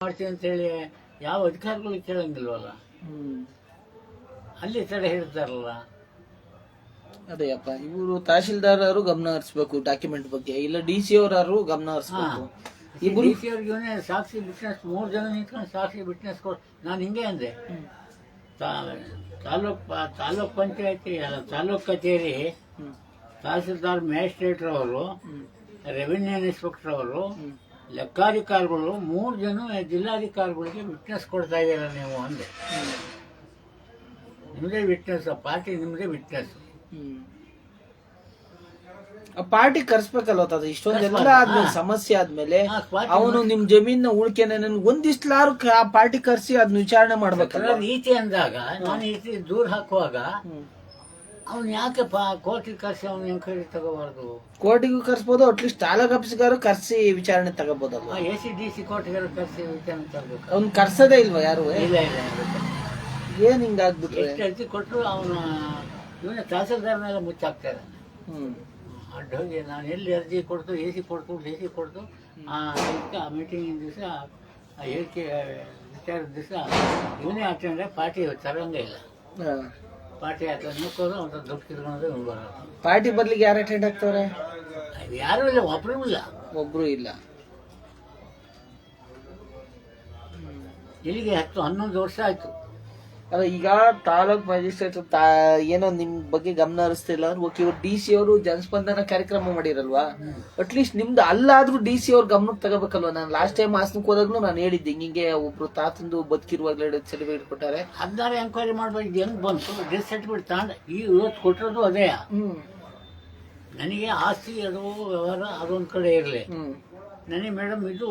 ಮಾಡ್ತೀವಿ ಅಂತೇಳಿ ಯಾವ ಅಧಿಕಾರಿಗಳು ಕೇಳಂಗಿಲ್ವಲ್ಲ? ಅಲ್ಲಿ ತಡೆ ಹೇಳ್ತಾರಲ್ಲ. ಅದೇ ಅಪ್ಪ ಇವರು ತಹಶೀಲ್ದಾರ್ ಅವರು ಗಮನ ಹರಿಸ್ಬೇಕು ಡಾಕ್ಯುಮೆಂಟ್ ಬಗ್ಗೆ ಇಲ್ಲ ಡಿ ಸಿ ಅವರಾರು ಗಮನ ಹರಿಸ್ಬೇಕು. ಇಬ್ಬರು ಡಿ ಸಿ ಅವ್ರಿಗೆ ಸಾಕ್ಷಿ ಬಿಟ್ನೆಸ್ ಮೂರು ಜನ ನಿಂತ್ಕೊಂಡು ಸಾಕ್ಷಿ ಬಿಟ್ನೆಸ್ ಕೊಡ್ ನಾನು ಹಿಂಗೆ ಅಂದೆ. ತಾಲೂಕ್ ತಾಲೂಕ್ ಪಂಚಾಯತಿ ಅಲ್ಲ ತಾಲೂಕ್ ಕಚೇರಿ ತಹಶೀಲ್ದಾರ್ ತಹಸೀಲ್ದಾರ್ ಮ್ಯಾಜಿಸ್ಟ್ರೇಟರ್ ಅವರು ಹ್ಮ್. ರೆವಿನ್ಯೂ ಇನ್ಸ್ಪೆಕ್ಟರ್ ಅವರು. ಲೆಕ್ಕಾಧಿಕಾರಿಗಳು ಮೂರು ಜನ ಜಿಲ್ಲಾಧಿಕಾರಿಗಳಿಗೆ ವಿಟ್ನೆಸ್ ಕೊಡ್ತಾ ಇದ್ದೀರ ನೀವು ಅಂದೆ ನಿಮ್ಮದೇ ವಿಟ್ನೆಸ್ ಪಾರ್ಟಿ ನಿಮ್ಮದೇ ವಿಟ್ನೆಸ್ ಆ ಪಾರ್ಟಿ ಕರ್ಸ್ಬೇಕಲ್ವ ತಾತ? ಇಷ್ಟೊಂದೆಲ್ಲ. ಆದ್ಮೇಲೆ ಸಮಸ್ಯೆ ಆದ್ಮೇಲೆ ಅವನು ನಿಮ್ ಜಮೀನ ಉಳ್ಕೆನ ನನ್ಗೆ ಒಂದಿಷ್ಟ್ಲಾರು ಆ ಪಾರ್ಟಿ ಕರ್ಸಿ ಅದನ್ನ ವಿಚಾರಣೆ ಮಾಡ್ಬೇಕಲ್ಲ ನೀತಿ ಅಂದಾಗ ನಾನು ಈ ದೂರ ಹಾಕುವಾಗ. ಅವ್ನು ಯಾಕೆ ಕೋರ್ಟಿಗೆ ಕರ್ಸಿ ಅವ್ನು ಎಂಕ್ವೈರಿ ತಗೋಬಾರ್ದು? ಕೋರ್ಟಿಗೂ ಕರ್ಸ್ಬೋದು ಅಟ್ಲೀಸ್ಟ್ ತಾಲೂಕ್ ಆಫೀಸ್ಗಾರು ಕರ್ಸಿ ವಿಚಾರಣೆ ತಗೋಬೋದಲ್ವ? ಎ ಸಿ ಡಿ ಸಿ ಕೋರ್ಟ್ಗಾರು ಕರ್ಸಿ ವಿಚಾರಣೆ ತಗೋಬೇಕು. ಅವ್ನು ಕರ್ಸೋದೇ ಇಲ್ವಾ ಯಾರು? ಇಲ್ಲ ಇಲ್ಲ ಏನ್ ಹಿಂಗಾಗ್ಬಿಟ್ರೆ? ಎಷ್ಟು ಅರ್ಜಿ ಕೊಟ್ಟರು ಅವನ ಇವನ ತಹಸೀಲ್ದಾರ್ನೆಲ್ಲ ಮುಚ್ಚಾಕ್ತಾರೆ. ಹ್ಮ್. ಅಡ್ಡ ಹೋಗಿ ನಾನು ಎಲ್ಲಿ ಅರ್ಜಿ ಕೊಡ್ತು ಎ ಸಿ ಕೊಡ್ತು ಡಿ ಸಿ ಕೊಡ್ತು ಆ ಇದಕ್ಕೆ ಆ ಮೀಟಿಂಗಿನ ದಿವಸ ಆ ಹೇಳಿಕೆ ವಿಚಾರದ ದಿವಸ ಇವನೇ ಹಾಕೊಂಡ್ರೆ ಪಾರ್ಟಿ ತರಂಗೇ ಇಲ್ಲ. ಹಾ. ಪಾರ್ಟಿ ನುಕ್ಕೋದು ಅಂತ ದುಡ್ಡು ಕಿತ್ಕೊಳ್ಳೋದು ಇವ್ನು ಬರೋದು ಪಾರ್ಟಿ ಬರ್ಲಿಕ್ಕೆ ಯಾರು ಅಟೆಂಡ್ ಆಗ್ತವ್ರೆ? ಯಾರು ಯಾರೂ ಇಲ್ಲ ಒಬ್ಬರೂ ಇಲ್ಲ. ಒಬ್ರು ಇಲ್ಲ. ಇಲ್ಲಿಗೆ ಹತ್ತು ಹನ್ನೊಂದು ವರ್ಷ ಆಯ್ತು. ಅಲ್ಲ ಈಗ ತಾಲೂಕ್ ಮ್ಯಾಜಿಸ್ಟ್ರೇಟ್ ತಾ ಏನೋ ನಿಮ್ ಬಗ್ಗೆ ಗಮನ ಹರಿಸ್ತಿಲ್ಲ ಅಂದ್ರೆ ಓಕೆ ಇವ್ರು ಡಿ ಸಿ ಅವರು ಜನಸ್ಪಂದನ ಕಾರ್ಯಕ್ರಮ ಮಾಡಿರಲ್ವಾ? ಅಟ್ಲೀಸ್ಟ್ ನಿಮ್ದು ಅಲ್ಲಾದ್ರೂ ಡಿ ಸಿ ಅವ್ರ ಗಮನಕ್ಕೆ ತಗೋಬೇಕಲ್ವಾ? ನಾನು ಲಾಸ್ಟ್ ಟೈಮ್ ಹಾಸನಕ್ಕೆ ಹೋದಾಗ್ಲೂ ನಾನು ಹೇಳಿದ್ದೆ ಹಿಂಗೆ ಒಬ್ರು ತಾತಂದು ಬದುಕಿರುವಾಗಲೇ ಸೆಲೆಬ್ರೇಟ್ ಕೊಟ್ಟಾರೆ. ಹದಿನಾರು ಎಂಕ್ವೈರಿ ಮಾಡ್ಬೇಕು ಇದು ಹೆಂಗ್ ಬಂತು? ಡೆತ್ ಸರ್ಟಿಫಿಕೇಟ್ ತಗೊಂಡು ಈ ಇವತ್ತು ಕೊಟ್ಟಿರೋದು ಅದೇ. ನನಗೆ ಆಸ್ತಿ ಅದು ವ್ಯವಹಾರ ಅದೊಂದು ಕಡೆ ಇರಲಿ. ನನಗೆ ಮೇಡಮ್ ಇದು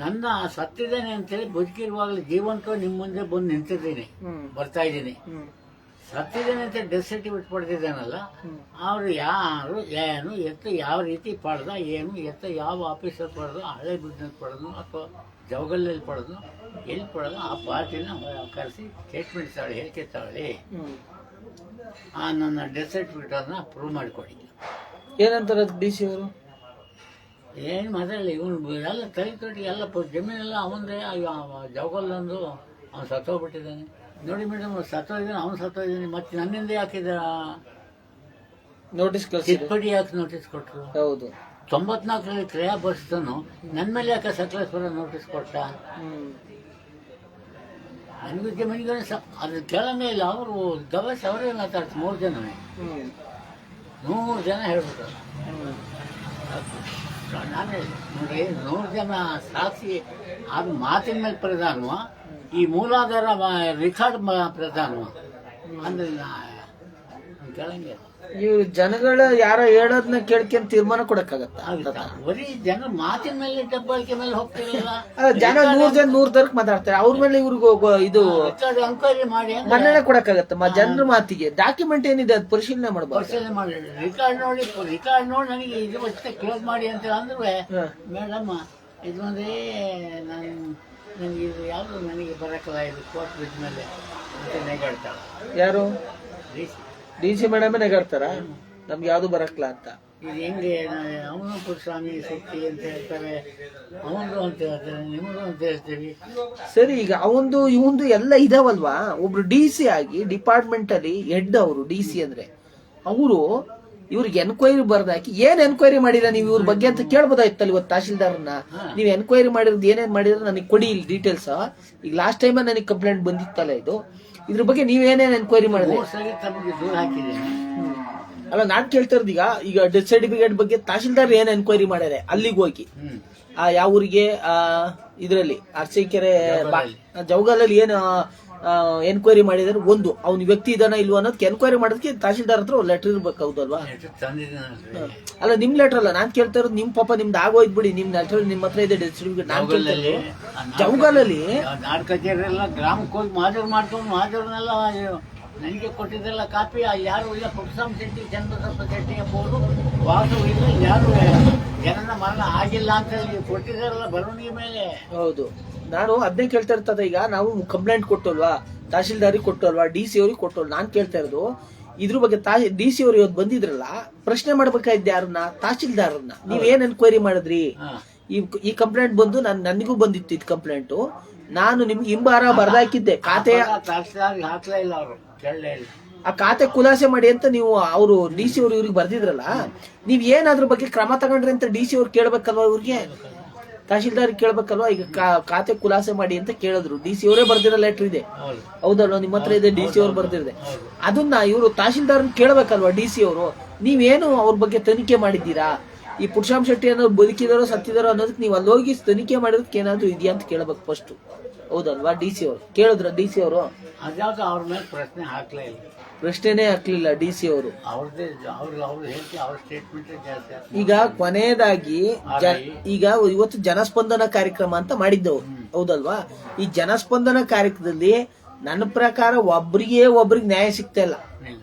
ನನ್ನ ಸತ್ತಿದ್ದೇನೆ ಅಂತೇಳಿ ಬದುಕಿರುವಾಗಲೇ ಜೀವಂತ ನಿಮ್ಮ ಮುಂದೆ ಬಂದು ನಿಂತಿದ್ದೀನಿ. ಬರ್ತಾ ಇದ್ದೀನಿ. ಸತ್ತಿದ್ದೇನೆ ಅಂತ ಡೆತ್ ಸರ್ಟಿಫಿಕೇಟ್ ಪಡೆದಿದ್ದಾನಲ್ಲ. ಅವರು ಯಾರು ಏನು ಎತ್ತ ಯಾವ ರೀತಿ ಪಡೆದ ಏನು ಎತ್ತ ಯಾವ ಆಫೀಸರ್ ಪಡೆದು ಹಳೆ ಬಿಸ್ನೆಸ್ ಪಡೆದು ಅಥವಾ ಜವಗಲ್ಲಲ್ಲಿ ಪಡೆದು ಎಲ್ಲಿ ಪಡೆದು ಆ ಪಾರ್ಟಿನ ಕರೆಸಿ ಸ್ಟೇಟ್ಮೆಂಟ್ ತಾಳಿ ಹೇಳಿಕೆ ತಾಳಿ ಆ ನನ್ನ ಡೆತ್ ಸರ್ಟಿಫಿಕೇಟನ್ನು ಪ್ರೂವ್ ಮಾಡಿಕೊಡಿ. ಏನಂತಾರೆ ಡಿ ಸಿ ಅವರು? ಏನು ಮಾತಾಡಲಿ? ಇವನು ಎಲ್ಲ ತಲೆ ತೊಟ್ಟಿ ಎಲ್ಲ ಜಮೀನೆಲ್ಲ ಅವಂದೇ. ಜವಗಲ್ಲಂದು ಅವ್ನು ಸತ್ತೋಗ್ಬಿಟ್ಟಿದ್ದಾನೆ. ನೋಡಿ ಮೇಡಮ್ ಸತ್ತೋಗಿದ್ದಾನೆ ಅವ್ನು ಸತ್ತೋಗಿದ್ದಾನೆ. ಮತ್ತೆ ನನ್ನಿಂದ ಹಾಕಿದ ನೋಟಿಸ್ ತಿದ್ದುಪಡಿ ಯಾಕೆ ನೋಟಿಸ್ ಕೊಟ್ಟರು ಹೌದು. ತೊಂಬತ್ನಾಲ್ಕರಲ್ಲಿ ಕ್ರಿಯಾ ಬರ್ಸಿದನು ನನ್ನ ಮೇಲೆ ಯಾಕೆ ಸಕಲೇಶ್ವರ ನೋಟಿಸ್ ಕೊಟ್ಟ? ನನಗೂ ಜಮೀನಿಗೆ ಅದು ಕೇಳಂಗೇ ಇಲ್ಲ. ಅವರು ಗವಸ್ ಅವರೇ ಮಾತಾಡ್ತಾರೆ ಮೂರು ಜನ. ನೂರು ಜನ ಹೇಳ್ಬಿಟ್ರು. ಹ್ಮ್ ನಾನು ಹೇಳಿದೆ, ನೋಡಿ ನೂರು ಜನ ಸಾಕ್ಷಿ ಅದು ಮಾತಿನ ಮೇಲೆ ಪ್ರಧಾನವ ಈ ಮೂಲಾಧಾರ ರೆಕಾರ್ಡ್ ಪ್ರಧಾನವ. ಅಂದ್ರೆ ನಾ- ಕೇಳಂಗೆ ಇವ್ರು ಜನಗಳ ಯಾರೋ ಹೇಳೋದನ್ನ ಕೇಳ್ಕೊಂಡ್ ತೀರ್ಮಾನ ಕೊಡಕ್ಕಾಗತ್ತ? ಬರೀ ಜನ ಮಾತಿನ ಮೇಲೆ ದಬ್ಬಾಳಿಕೆ ಮೇಲೆ ಹೋಗ್ತಿರಲಿಲ್ಲ ಜನ ನೂರ್ ಜನ ನೂರ್ ತರಕ್ ಮಾತಾಡ್ತಾರೆ. ಅವ್ರ ಮೇಲೆ ಇವ್ರಿಗೆ ಇದು ಎಂಕ್ವೈರಿ ಮಾಡಿ ಮನ್ನಣೆ ಕೊಡಕ್ಕಾಗತ್ತ? ಮ ಜನರ ಮಾತಿಗೆ. ಡಾಕ್ಯುಮೆಂಟ್ ಏನಿದೆ ಅದು ಪರಿಶೀಲನೆ ಮಾಡ್ಬೋದು ಪರಿಶೀಲನೆ ಮಾಡಿ ರೆಕಾರ್ಡ್ ನೋಡಿ ರಿಕಾರ್ಡ್ ನೋಡಿ ನನಗೆ ಇದು ಅಷ್ಟೇ ಕ್ಲೋಸ್ ಮಾಡಿ ಅಂತ ಅಂದ್ರೆ. ಮೇಡಮ್ ಇದು ಅಂದ್ರೆ ನಾನು ನನಗೆ ಇದು ಯಾವುದು ನನಗೆ ಬರಕ್ಕಲ್ಲ ಇದು ಕೋರ್ಟ್ ಬಿದ್ದ ಮೇಲೆ ಅಂತ ನೆಗಾಡ್ತಾಳೆ ಯಾರು? ಡಿ ಸಿ ಮೇಡಮ್ ನೆಗಾಡ್ತಾರ? ನಮ್ಗೆ ಯಾವ್ದು ಬರಕ್ಲ ಅಂತ. ಇದು ಹೆಂಗೆ ಅವನು ಸ್ವಾಮಿ ಶಕ್ತಿ ಅಂತ ಹೇಳ್ತಾರೆ. ಅವನು ಅಂತ ಹೇಳ್ತಾರೆ ನಿಮ್ಮದು ಅಂತ ಹೇಳ್ತೀವಿ. ಸರಿ ಈಗ ಅವಂದು ಇವಂದು ಎಲ್ಲ ಇದಾವಲ್ವಾ? ಒಬ್ರು ಡಿ ಸಿ ಆಗಿ ಡಿಪಾರ್ಟ್ಮೆಂಟ್ ಅಲ್ಲಿ ಹೆಡ್ ಅವರು ಡಿ ಸಿ ಅಂದ್ರೆ ಅವರು ಇವ್ರಿಗೆ ಎನ್ಕ್ವೈರಿ ಬರ್ದಾಕಿ ಏನ್ ಎನ್ಕ್ವೈರಿ ಮಾಡಿರ ನೀವು ಇವ್ರ ಬಗ್ಗೆ ಅಂತ ಕೇಳ್ಬೋದಾಯ್ತಲ್ಲ ಇವತ್ತು ತಹಶೀಲ್ದಾರ್ನ ನೀವು ಎನ್ಕ್ವೈರಿ ಮಾಡಿರೋದು ಏನೇನ್ ಮಾಡಿದ್ರೆ ನನಗೆ ಕೊಡಿ ಇಲ್ಲಿ ಡೀಟೇಲ್ಸ್ ಈಗ ಲಾಸ್ಟ್ ಟೈಮ್ ನನಗೆ ಕಂಪ್ಲೇಂಟ್ ಬಂದಿತ್ತಲ್ಲ ಇದು. ಇದ್ರ ಬಗ್ಗೆ ನೀವೇನೇನ್ ಎನ್ಕ್ವೈರಿ ಮಾಡಿದ್ರೆ? ಅಲ್ಲ ನಾನ್ ಕೇಳ್ತಾ ಈಗ ಈಗ ಡೆತ್ ಸರ್ಟಿಫಿಕೇಟ್ ಬಗ್ಗೆ ತಹಶೀಲ್ದಾರ್ ಏನ್ ಎನ್ಕ್ವೈರಿ ಮಾಡ್ಯಾರೆ? ಅಲ್ಲಿಗೆ ಹೋಗಿ. ಆ ಯಾವ ಊರಿಗೆ? ಆ ಇದ್ರಲ್ಲಿ ಅರಸೀಕೆರೆ ಜವಗಲಲ್ಲಿ. ಏನು ಎನ್ಕ್ವೈರಿ ಮಾಡಿದ್ರೆ ಒಂದು ಅವ್ನ ವ್ಯಕ್ತಿ ಇದಾನ ಇಲ್ವಾ ಅನ್ನೋದಕ್ಕೆ ಎನ್ಕ್ವೈರಿ ಮಾಡೋದಕ್ಕೆ ತಹಶೀಲ್ದಾರ್ ಹತ್ರ ಲೆಟರ್ ಇರ್ಬೇಕು ಹೌದಲ್ವಾ? ಅಲ್ಲ ನಿಮ್ ಲೆಟರ್ ಅಲ್ಲ ನಾನ್ ಕೇಳ್ತಾ ಇರೋದು ನಿಮ್ ಪಾಪ ನಿಮ್ದು ಆಗೋಯ್ತು ಬಿಡಿ ನಿಮ್ ಲೆಟರ್ ನಿಮ್ ಹತ್ರ ಇದೆ ಡಿಸ್ಟ್ರಿಬ್ಯೂಟ್ ಜವಗಲಲ್ಲಿ ನಾಡ್ ಕಚೇರಿ ಎಲ್ಲ ಗ್ರಾಮಕ್ಕೆ ಹೋಗಿ ಮಾಜೂರು ಮಾಡ್ಕೊಂಡು ಮಾಜೂರ್ನೆಲ್ಲ ನನಗೆ ಕೊಟ್ಟಿದ್ದೆಲ್ಲ ಕಾಪಿ ಯಾರು ಇಲ್ಲ ಪುಟ್ಟಸ್ವಾಮಿ ಶೆಟ್ಟಿ ಚಂದ್ರಪ್ಪ ಶೆಟ್ಟಿ ಎಂಬುದು ವಾಸು ಇಲ್ಲ ಯಾರು ಜನನ ಮರಣ ಆಗಿಲ್ಲ ಅಂತ ಹೇಳಿ ಕೊಟ್ಟಿದ್ದಾರಲ್ಲ ಬರವಣಿಗೆ ಮೇಲೆ? ಹೌದು. ನಾನು ಅದನ್ನೇ ಕೇಳ್ತಾ ಇರ್ತದೆ ಈಗ ನಾವು ಕಂಪ್ಲೇಂಟ್ ಕೊಟ್ಟಲ್ವಾ? ತಹಶೀಲ್ದಾರಿಗೆ ಕೊಟ್ಟಲ್ವಾ? ಡಿ ಸಿ ಅವ್ರಿಗೆ ಕೊಟ್ಟಲ್ವಾ? ನಾನು ಕೇಳ್ತಾ ಇರೋದು ಇದ್ರ ಬಗ್ಗೆ ಡಿ ಸಿ ಅವ್ರು ಇವತ್ತು ಬಂದಿದ್ರಲ್ಲ ಪ್ರಶ್ನೆ ಮಾಡ್ಬೇಕಾಯ್ತು ಯಾರನ್ನ? ತಹಶೀಲ್ದಾರನ್ನ. ನೀವ್ ಏನ್ ಎನ್ಕ್ವೈರಿ ಮಾಡಿದ್ರಿ? ಈ ಈ ಕಂಪ್ಲೇಂಟ್ ಬಂದು ನಾನು ನನಗೂ ಬಂದಿತ್ತು ಇದು ಕಂಪ್ಲೇಂಟು ನಾನು ನಿಮ್ಗೆ ಹಿಂಬಾರ ಬರ್ದಾಕಿದ್ದೆ. ಖಾತೆ ತಹಶೀಲ್ದಾರ್ ಹಾಕ್ಲೇ ಇಲ್ಲ ಅವರು. ಕೇಳಲೇ ಇಲ್ಲ. ಆ ಖಾತೆ ಖುಲಾಸೆ ಮಾಡಿ ಅಂತ ನೀವು ಅವರು ಡಿ ಸಿ ಅವರು ಇವ್ರಿಗೆ ಬರ್ದಿದ್ರಲ್ಲ, ನೀವ್ ಏನ್ ಬಗ್ಗೆ ಕ್ರಮ ತಗೊಂಡ್ರಿ ಅಂತ ಡಿ ಸಿ ಅವ್ರು ಕೇಳ್ಬೇಕಲ್ವಾ ಇವ್ರಿಗೆ? ತಹಶೀಲ್ದಾರ್ ಕೇಳ್ಬೇಕಲ್ವಾ? ಈಗ ಖಾತೆ ಖುಲಾಸೆ ಮಾಡಿ ಅಂತ ಕೇಳಿದ್ರು. ಡಿ ಸಿ ಅವರೇ ಬರ್ದಿರೋ ಲೆಟರ್ ಇದೆ. ಹೌದು ಹೌದಲ್ವಾ? ನಿಮ್ಮ ಹತ್ರ ಇದೆ ಡಿ ಸಿ ಅವ್ರು ಬರ್ದಿರದೆ. ಅದನ್ನ ಇವರು ತಹಶೀಲ್ದಾರ್ ಕೇಳ್ಬೇಕಲ್ವಾ ಡಿ ಸಿ ಅವರು? ನೀವೇನು ಅವ್ರ ಬಗ್ಗೆ ತನಿಖೆ ಮಾಡಿದ್ದೀರಾ? ಈ ಪುರುಷಾಂ ಶೆಟ್ಟಿ ಅನ್ನೋರು ಬದುಕಿದಾರೋ, ಸತ್ತಿದಾರೋ ಅನ್ನೋದಕ್ಕೆ ನೀವು ಅಲ್ಲಿ ಹೋಗಿ ತನಿಖೆ ಮಾಡಿದಕ್ಕೆ ಏನಾದ್ರು ಇದೆಯಾ ಅಂತ ಕೇಳ್ಬೇಕು ಫಸ್ಟ್ ಹೌದಲ್ವಾ? ಡಿ ಸಿ ಅವರು. ಕೇಳಿದ್ರ ಡಿ ಸಿ ಅವರು? ಅವ್ರ ಮೇಲೆ ಪ್ರಶ್ನೆ ಹಾಕ್ಲೇ ಇಲ್ಲ. ಪ್ರಶ್ನೆನೇ ಹಾಕ್ಲಿಲ್ಲ ಡಿ ಸಿ ಅವರು. ಅವ್ರದ್ದೇ ಅವ್ರು ಅವ್ರು ಹೇಳ್ತಿ ಅವ್ರ ಸ್ಟೇಟ್ಮೆಂಟ್ ಜಾಸ್ತಿ ಆಗ್ತದೆ. ಈಗ ಕೊನೆಯದಾಗಿ ಜ- ಈಗ ಇವತ್ತು ಜನಸ್ಪಂದನ ಕಾರ್ಯಕ್ರಮ ಅಂತ ಮಾಡಿದ್ದವು. ಹೌದಲ್ವಾ? ಈ ಜನಸ್ಪಂದನ ಕಾರ್ಯಕ್ರಮದಲ್ಲಿ ನನ್ನ ಪ್ರಕಾರ ಒಬ್ರಿಗೆ ಒಬ್ರಿಗೆ ನ್ಯಾಯ ಸಿಗ್ತಾ ಇಲ್ಲ.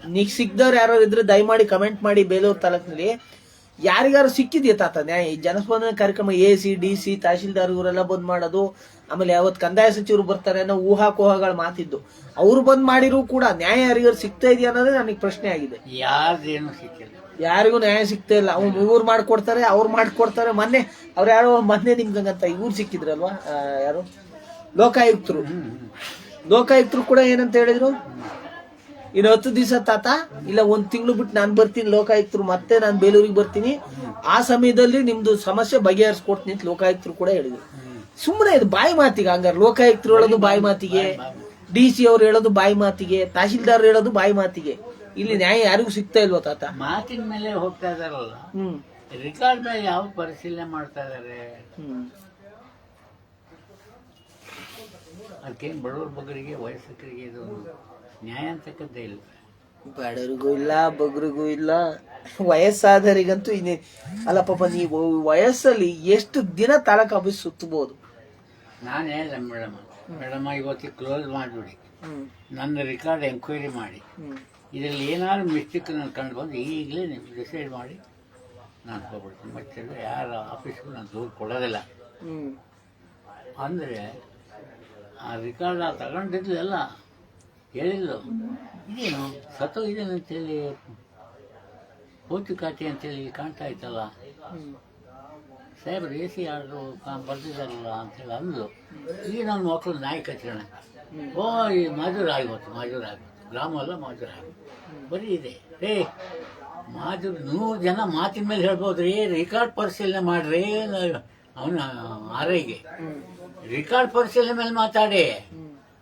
ನೀಗ್ ಸಿಗ್ದವ್ರು ಯಾರು ಇದ್ರೆ ದಯಮಾಡಿ ಕಮೆಂಟ್ ಮಾಡಿ ಬೇಲೂರು ತಾಲೂಕಿನಲ್ಲಿ. ಯಾರಿಗಾರು ಸಿಕ್ಕಿದ್ಯ ತಾತ? ನ್ಯಾಯ ಈ ಜನಸ್ಪಂದನ ಕಾರ್ಯಕ್ರಮ A C D C tahsildar ಇವರೆಲ್ಲ ಬಂದ್ ಮಾಡೋದು ಆಮೇಲೆ ಯಾವತ್ ಕಂದಾಯ ಸಚಿವರು ಬರ್ತಾರೆ ಅನ್ನೋ ಊಹಾ ಕೋಹಗಳ ಮಾತಿದ್ದು. ಅವ್ರು ಬಂದ್ ಮಾಡಿರೂ ಕೂಡ ನ್ಯಾಯ ಯಾರಿಗಾರು ಸಿಗ್ತಾ ಇದೆಯಾ ಅನ್ನೋದೇ ನನಗೆ ಪ್ರಶ್ನೆ ಆಗಿದೆ. ಯಾರ್ದೇನು ಸಿಕ್ಕಿಲ್ಲ. ಯಾರಿಗೂ ನ್ಯಾಯ ಸಿಗ್ತಾ ಇಲ್ಲ. ಅವ್ನು ಇವ್ರು ಮಾಡ್ಕೊಡ್ತಾರೆ ಅವ್ರು ಮಾಡ್ಕೊಡ್ತಾರೆ. ಮೊನ್ನೆ ಅವ್ರು ಯಾರೋ ಮೊನ್ನೆ ನಿಮ್ಗಂತ ಇವ್ರು ಸಿಕ್ಕಿದ್ರಲ್ವಾ? ಯಾರು? ಲೋಕಾಯುಕ್ತರು. ಲೋಕಾಯುಕ್ತರು ಕೂಡ ಏನಂತ ಹೇಳಿದ್ರು? ಇನ್ನು ಹತ್ತು ದಿವಸ ತಾತ ಇಲ್ಲ ಒಂದ್ ತಿಂಗಳು ಬಿಟ್ಟು ನಾನು ಬರ್ತೀನಿ ಲೋಕಾಯುಕ್ತರು ಮತ್ತೆ ನಾನು ಬೇಲೂರಿಗೆ ಬರ್ತೀನಿ. ಆ ಸಮಯದಲ್ಲಿ ನಿಮ್ದು ಸಮಸ್ಯೆ ಬಗೆಹರಿಸ್ಕೊಡ್ತೀನಿ ಅಂತ ಲೋಕಾಯುಕ್ತರು ಕೂಡ ಹೇಳಿದ್ರು. ಸುಮ್ಮನೆ ಇದು ಬಾಯಿ ಮಾತಿಗೆ ಹಂಗಾರೆ ಲೋಕಾಯುಕ್ತರು ಹೇಳೋದು ಬಾಯಿ ಮಾತಿಗೆ ಡಿ ಸಿ ಅವ್ರು ಹೇಳೋದು ಬಾಯಿ ಮಾತಿಗೆ ತಹಶೀಲ್ದಾರ್ ಹೇಳೋದು ಬಾಯಿ ಮಾತಿಗೆ. ಇಲ್ಲಿ ನ್ಯಾಯ ಯಾರಿಗೂ ಸಿಗ್ತಾ ಇಲ್ವಾ ತಾತ? ಮಾತಿನ ಮೇಲೆ ಹೋಗ್ತಾ ಇದಾರಲ್ಲ. ರೆಕಾರ್ಡ್ ಮೇಲೆ ಯಾವ ಪರಿಶೀಲನೆ ಮಾಡ್ತಾ ಇದಾರೆ? ಅದಕ್ಕೆ ಬಡವರ ಬಗ್ಗರಿಗೆ ವಯಸ್ಸಕರಿಗೆ ಇದು ನ್ಯಾಯ ಅಂತಕ್ಕದ್ದೇ ಇಲ್ಲ ಬಡವರಿಗೂ ಇಲ್ಲ ಬಗ್ರಿಗೂ ಇಲ್ಲ. ವಯಸ್ಸಾದವರಿಗಂತೂ ಇನ್ನೇ ಅಲ್ಲ ಪಾಪ ನೀವು ವಯಸ್ಸಲ್ಲಿ ಎಷ್ಟು ದಿನ ತಾಳಕ ಆಫೀಸ್ ಸುತ್ತಬಹುದು ನಾನೇ ಇಲ್ಲ ಮೇಡಮ್ ಮೇಡಮ್ ಇವತ್ತು ಕ್ಲೋಸ್ ಮಾಡಿಬಿಡಿ. ನನ್ನ ರೆಕಾರ್ಡ್ ಎಂಕ್ವೈರಿ ಮಾಡಿ. ಇದರಲ್ಲಿ ಏನಾದ್ರು ಮಿಸ್ಟೇಕ್ ನಾನು ಕಂಡು ಬಂದು ಈಗಲೇ ನೀವು ಡಿಸೈಡ್ ಮಾಡಿ ನಾನು ಹೋಗ್ಬಿಡ್ತೀನಿ ಮತ್ತೆ ಯಾರ ಆಫೀಸ್ಗೂ ನಾನು ದೂರ ಕೊಡೋದಿಲ್ಲ. ಅಂದರೆ ಆ ರೆಕಾರ್ಡ್ ಆ ತಗೊಂಡಿದ್ಲೆಲ್ಲ ಹೇಳಿದ್ಲು ಇದೇನು? ಸತ್ತೋಗಿದ್ದೇನೆ ಅಂತೇಳಿ ಭೌತಿಕಾತಿ ಅಂತೇಳಿ ಕಾಣ್ತಾ ಇತ್ತಲ್ಲ. ಸಾಹೇಬ್ರು ಎ ಸಿ ಆರ್ಡ್ರು ಬರ್ತಿದ್ದಾರಲ್ಲ ಅಂತೇಳಿ ಅಂದರು. ಈಗ ನನ್ನ ಮಕ್ಕಳು ನಾಯಿ ಕಚ್ಚಿರೋಣ ಓ ಈ ಮಾಜೂರು ಆಗೋತು ಮಾಜೂರು ಆಗೋತು ಗ್ರಾಮ ಅಲ್ಲ ಮಾಜೂರು ಆಗೋತು ಬರೀ ಇದೆ. ಏ ಮಾಜೂರು ನೂರು ಜನ ಮಾತಿನ ಮೇಲೆ ಹೇಳ್ಬೋದು. ರೀ ರೆಕಾರ್ಡ್ ಪರಿಶೀಲನೆ ಮಾಡ್ರಿ ಅವನ ಆರೈಗೆ. ರೆಕಾರ್ಡ್ ಪರಿಶೀಲನೆ ಮೇಲೆ ಮಾತಾಡಿ.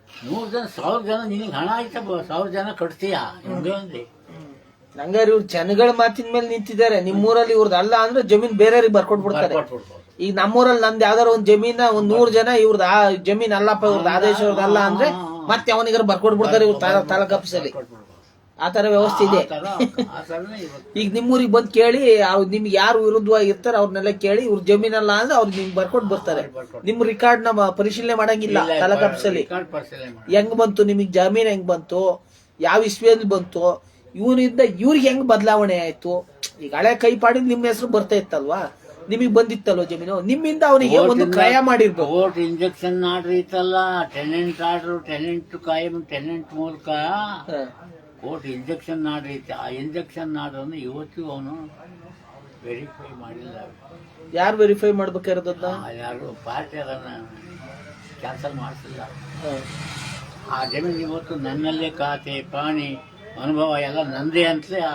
ನೂರು ಜನ ಸಾವಿರ ಜನ ನಿನಗೆ ಹಣ ಆಯ್ತಪ್ಪ ಸಾವಿರ ಜನ ಕಟ್ತೀಯಾ? ಹಿಂಗೆ ಅಂದೆ. ಹಂಗಾರೆ ಇವ್ರು ಜನಗಳ ಮಾತಿನ ಮೇಲೆ ನಿಂತಿದ್ದಾರೆ. ನಿಮ್ಮೂರಲ್ಲಿ ಇವ್ರದ್ದು ಅಲ್ಲ ಅಂದ್ರೆ ಜಮೀನ್ ಬೇರೆಯವ್ರಿಗೆ ಬರ್ಕೊಟ್ಬಿಡ್ತಾರೆ. ಬರ್ಕೊಟ್ಬಿಡ್ಬೋದು. ಈಗ ನಮ್ಮೂರಲ್ಲಿ ನಂದು ಯಾವ್ದಾರ ಒಂದ್ ಜಮೀನ ಒಂದ್ ನೂರ್ ಜನ ಇವ್ರದ್ದು ಆ ಜಮೀನ್ ಅಲ್ಲಪ್ಪ ಇವ್ರದ್ದು ಆದೇಶ ಇವ್ರದ್ದು ಅಲ್ಲ ಅಂದ್ರೆ ಮತ್ತೆ ಅವನಿಗಾರ ಬರ್ಕೊಟ್ಬಿಡ್ತಾರೆ ಬಿಡ್ತಾರೆ ಇವ್ರು ತಾಲೂಕ್ ಆಫೀಸಲ್ಲಿ. ಆ ತರ ವ್ಯವಸ್ಥೆ ಇದೆ ಥರ ಈಗ ನಿಮ್ಮೂರಿಗೆ ಬಂದು ಕೇಳಿ ಅವ್ರು ನಿಮ್ಗೆ ಯಾರು ವಿರುದ್ಧವಾಗಿ ಇರ್ತಾರೆ ಅವ್ರನ್ನೆಲ್ಲ ಕೇಳಿ ಇವ್ರ ಜಮೀನಲ್ಲ ಅಂದ್ರೆ ಅವ್ರು ನಿಮ್ಗೆ ಬರ್ಕೊಂಡು ಬರ್ತಾರೆ. ನಿಮ್ ರಿಕಾರ್ಡ್ ನಮ್ಮ ಪರಿಶೀಲನೆ ಮಾಡಂಗಿಲ್ಲ ತಲಕಾಪ್ಸಲ್ಲಿ. ಹೆಂಗ್ ಬಂತು ನಿಮಗೆ ಜಮೀನ್ ಹೆಂಗ್ ಬಂತು ಯಾವ ಇಸ್ವಿಯಲ್ಲಿ ಬಂತು ಇವನಿಂದ ಇವ್ರಿಗೆ ಹೆಂಗ್ ಬದಲಾವಣೆ ಆಯ್ತು? ಈಗ ಹಳೆ ಕೈ ಪಾಡಿ ನಿಮ್ಮ ಹೆಸರು ಬರ್ತಾ ಇತ್ತಲ್ವಾ? ನಿಮಗ್ ಬಂದಿತ್ತಲ್ವ ಜಮೀನು? ನಿಮ್ಮಿಂದ ಅವನಿಗೆ ಒಂದು ಕ್ರಯ ಮಾಡಿರ್ಬೋದು. ಓಟ್ ಇಂಜೆಕ್ಷನ್ ಆರ್ಡರ್ ಇತ್ತಲ್ಲ ಟೆನೆಂಟ್ ಆರ್ಡರ್ ಟೆನೆಂಟ್ ಕಾಯಂ ಟೆನೆಂಟ್ ಮೂಲಕ. ಕೋರ್ಟ್ ಇಂಜೆಕ್ಷನ್ ಐತೆ ಆ ಇಂಜೆಕ್ಷನ್ ನಾಡನ್ನು ಇವತ್ತು ಅವನು ವೆರಿಫೈ ಮಾಡಿಲ್ಲ. ಯಾರು ವೆರಿಫೈ ಮಾಡ್ಬೇಕಾಗಿರೋದನ್ನ ಆ ಯಾರು ಪಾರ್ಟಿ ಅದನ್ನು ಕ್ಯಾನ್ಸಲ್ ಮಾಡಿಸಿಲ್ಲ. ಆ ಜಮೀನು ಇವತ್ತು ನನ್ನಲ್ಲೇ ಖಾತೆ ಪ್ರಾಣಿ ಅನುಭವ ಎಲ್ಲ ನಂದೇ ಅಂತಲೇ ಆ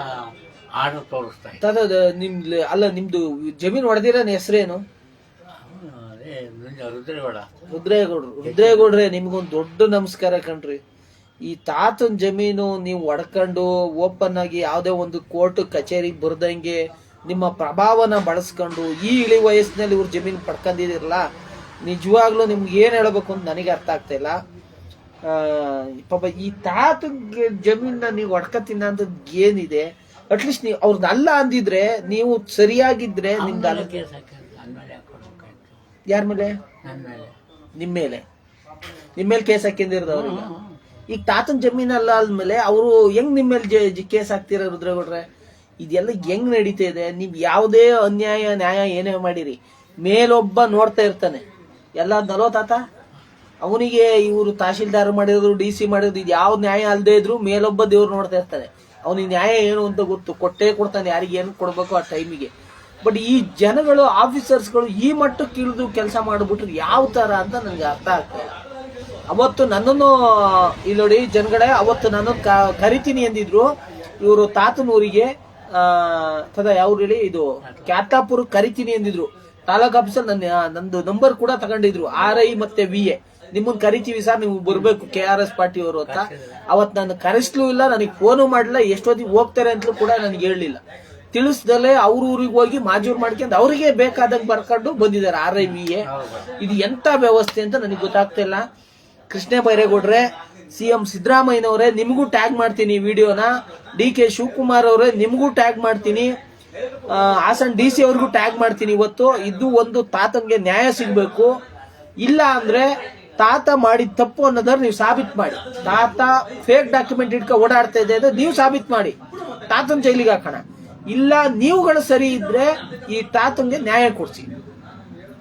ಆರ್ಡರ್ ತೋರಿಸ್ತಾ ಇದೆ ತಾತ ನಿಮ್ದು ಅಲ್ಲ ನಿಮ್ದು ಜಮೀನ್ ಹೊಡೆದಿರೋ ಹೆಸರೇನು? ಅದೇ ರುದ್ರೇಗೌಡ. ರುದ್ರೇಗೌಡ್ರು. ರುದ್ರೇಗೌಡ್ರೆ ನಿಮ್ಗೊಂದು ದೊಡ್ಡ ನಮಸ್ಕಾರ ಕಣ್ರಿ. ಈ ತಾತನ ಜಮೀನು ನೀವು ಒಡ್ಕೊಂಡು ಓಪನ್ ಆಗಿ ಯಾವುದೇ ಒಂದು ಕೋರ್ಟ್ ಕಚೇರಿ ಬರ್ದಂಗೆ ನಿಮ್ಮ ಪ್ರಭಾವನ ಬಳಸ್ಕೊಂಡು ಈ ಇಳಿ ವಯಸ್ಸಿನಲ್ಲಿ ಇವ್ರ ಜಮೀನು ಪಡ್ಕೊಂಡಿದಿರಲ್ಲ ನಿಜವಾಗ್ಲೂ ನಿಮ್ಗೆ ಏನು ಹೇಳ್ಬೇಕು ಅಂತ ನನಗೆ ಅರ್ಥ ಆಗ್ತಾ ಇಲ್ಲ. ಪಾಪ ಈ ತಾತ ಜಮೀನ ನೀವು ಹೊಡ್ಕತಿನ ಅಂತ ಏನಿದೆ? ಅಟ್ಲೀಸ್ಟ್ ನೀವು ಅವ್ರದ್ದು ಅಲ್ಲ ಅಂದಿದ್ರೆ ನೀವು ಸರಿಯಾಗಿದ್ರೆ ನಿಮ್ದು ಯಾರ ಮೇಲೆ? ನಿಮ್ಮ ಮೇಲೆ. ನಿಮ್ಮ ಮೇಲೆ. ಕೇಸ್ ಹಾಕಿಂದಿರೋದು ಅವ್ರಿಗೆ ಈಗ ತಾತನ ಜಮೀನಲ್ಲ ಆದ್ಮೇಲೆ ಅವರು ಹೆಂಗ್ ನಿಮ್ಮ ಮೇಲೆ ಕೇಸ್ ಹಾಕ್ತೀರ ರುದ್ರಗೌಡ್ರೆ? ಇದೆಲ್ಲ ಹೆಂಗ್ ನಡೀತಾ ಇದೆ? ನೀವು ಯಾವುದೇ ಅನ್ಯಾಯ, ನ್ಯಾಯ ಏನೇ ಮಾಡಿರಿ, ಮೇಲೊಬ್ಬ ನೋಡ್ತಾ ಇರ್ತಾನೆ. ಎಲ್ಲ ನಲೋ ತಾತ? ಅವನಿಗೆ ಇವರು ತಹಶೀಲ್ದಾರ್ ಮಾಡಿರೋದು, ಡಿ ಸಿ ಮಾಡಿರೋದು, ಇದು ಯಾವ ನ್ಯಾಯ ಅಲ್ಲದೆ ಇದ್ರು ಮೇಲೊಬ್ಬ ದೇವ್ರು ನೋಡ್ತಾ ಇರ್ತಾನೆ. ಅವನಿಗೆ ನ್ಯಾಯ ಏನು ಅಂತ ಗೊತ್ತು. ಕೊಟ್ಟೇ ಕೊಡ್ತಾನೆ. ಯಾರಿಗೆ ಏನು ಕೊಡ್ಬೇಕು ಆ ಟೈಮಿಗೆ ಬಟ್ ಈ ಜನಗಳು ಆಫೀಸರ್ಸ್ಗಳು ಈ ಮಟ್ಟಕ್ಕೆ ಇಳಿದು ಕೆಲಸ ಮಾಡಿಬಿಟ್ರೆ ಯಾವ ಥರ ಅಂತ ನನಗೆ ಅರ್ಥ ಆಗ್ತಾ ಇಲ್ಲ. ಅವತ್ತು ನನ್ನನ್ನು ಇಲ್ಲಿ ನೋಡಿ ಜನಗಳೇ ಅವತ್ತು ನಾನು ಕರಿತೀನಿ ಎಂದಿದ್ರು ಇವರು ತಾತನೂರಿಗೆ ತದಾ ತದ ಯಾವ ಹೇಳಿ ಇದು ಕ್ಯಾತಾಪುರ್ ಕರಿತೀನಿ ಎಂದಿದ್ರು. ತಾಲೂಕ್ ಆಫೀಸರ್ ನನ್ನ ನಂದು ನಂಬರ್ ಕೂಡ ತಗೊಂಡಿದ್ರು ಆರ್ ಐ ಮತ್ತೆ ವಿ ಎ. ನಿಮ್ಮನ್ನ ಕರಿತೀವಿ ಸರ್ ನೀವು ಬರ್ಬೇಕು ಕೆ ಆರ್ ಎಸ್ ಪಾರ್ಟಿ ಅವರು ಅಂತ. ಅವತ್ ನಾನು ಕರೆಸ್ಲೂ ಇಲ್ಲ ನನಗೆ ಫೋನು ಮಾಡಲಿಲ್ಲ ಎಷ್ಟೊತ್ತಿಗೆ ಹೋಗ್ತಾರೆ ಅಂತಲೂ ಕೂಡ ನನಗೆ ಹೇಳಲಿಲ್ಲ. ತಿಳಿಸ್ದಲೆ ಅವ್ರ ಊರಿಗೆ ಹೋಗಿ ಮಾಜೂರ್ ಮಾಡ್ಕೊಂಡು ಅವರಿಗೆ ಬೇಕಾದಂಗೆ ಬರ್ಕೊಂಡು ಬಂದಿದ್ದಾರೆ ಆರ್ ಐ ವಿ ಎ. ಇದು ಎಂತ ವ್ಯವಸ್ಥೆ ಅಂತ ನನಗೆ ಗೊತ್ತಾಗ್ತಾ ಇಲ್ಲ ಕೃಷ್ಣ ಬೈರೇಗೌಡ್ರೆ ಸಿ ಎಂ ಸಿದ್ದರಾಮಯ್ಯನವರೇ, ನಿಮಗೂ ಟ್ಯಾಗ್ ಮಾಡ್ತೀನಿ ವಿಡಿಯೋನ. ಡಿ ಕೆ ಶಿವಕುಮಾರ್ ಅವರೇ, ನಿಮಗೂ ಟ್ಯಾಗ್ ಮಾಡ್ತೀನಿ. ಹಾಸನ್ ಡಿ ಸಿ ಅವ್ರಿಗೂ ಟ್ಯಾಗ್ ಮಾಡ್ತೀನಿ ಇವತ್ತು. ಇದು ಒಂದು ತಾತನಿಗೆ ನ್ಯಾಯ ಸಿಗಬೇಕು. ಇಲ್ಲ ಅಂದ್ರೆ ತಾತ ಮಾಡಿದ ತಪ್ಪು ಅನ್ನೋದ್ರ ನೀವು ಸಾಬೀತ್ ಮಾಡಿ. ತಾತ ಫೇಕ್ ಡಾಕ್ಯುಮೆಂಟ್ ಇಟ್ಕೊ ಓಡಾಡ್ತಾ ಇದೆ ಅಂದ್ರೆ ನೀವು ಸಾಬೀತ್ ಮಾಡಿ. ತಾತನ ಜೈಲಿಗೆ ಹಾಕೋಣ. ಇಲ್ಲ, ನೀವುಗಳು ಸರಿ ಇದ್ರೆ ಈ ತಾತನ್ಗೆ ನ್ಯಾಯ ಕೊಡ್ಸಿ.